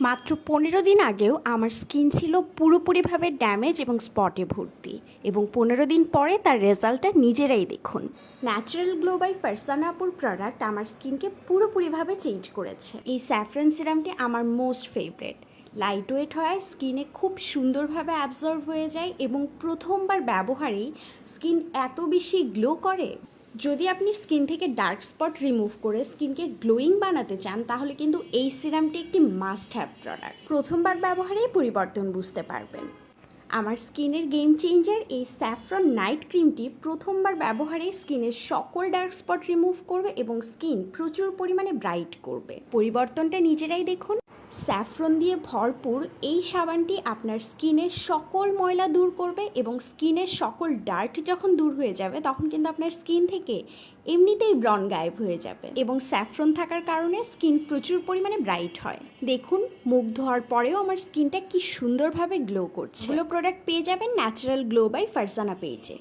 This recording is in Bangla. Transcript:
মাত্র পনেরো দিন আগেও আমার স্কিন ছিল পুরোপুরিভাবে ড্যামেজ এবং স্পটে ভর্তি এবং পনেরো দিন পরে তার রেজাল্টটা নিজেরাই দেখুন। ন্যাচারাল গ্লো বাই ফারসানাপুর প্রোডাক্ট আমার স্কিনকে পুরোপুরিভাবে চেঞ্জ করেছে। এই স্যাফরান সিরামটি আমার মোস্ট ফেভারেট। লাইট ওয়েট হয় স্কিনে খুব সুন্দরভাবে অ্যাবজর্ভ হয়ে যায় এবং প্রথমবার ব্যবহারেই স্কিন এত বেশি গ্লো করে। যদি আপনি স্কিন থেকে ডার্ক স্পট রিমুভ করে স্কিনকে গ্লোয়িং বানাতে চান, তাহলে কিন্তু এই সিরামটি একটি মাস্ট হ্যাভ প্রোডাক্ট প্রথমবার ব্যবহারেই পরিবর্তন বুঝতে পারবেন। আমার স্কিনের গেম চেঞ্জার এই স্যাফরন নাইট ক্রিমটি প্রথমবার ব্যবহারে স্কিনের সকল ডার্ক স্পট রিমুভ করবে এবং স্কিন প্রচুর পরিমাণে ব্রাইট করবে। পরিবর্তনটা নিজেরাই দেখুন। স্যাফরন দিয়ে ভরপুর এই সাবানটি আপনার স্কিনের সকল ময়লা দূর করবে এবং স্কিনের সকল ডার্ট যখন দূর হয়ে যাবে, তখন কিন্তু আপনার স্কিন থেকে এমনিতেই ব্রন গায়েব হয়ে যাবে এবং স্যাফরন থাকার কারণে স্কিন প্রচুর পরিমাণে ব্রাইট হয়। দেখুন, মুখ ধোয়ার পরেও আমার স্কিনটা কি সুন্দরভাবে গ্লো করছে। এগুলো প্রোডাক্ট পেয়ে যাবেন ন্যাচারাল গ্লো বাই ফারজানা পেজে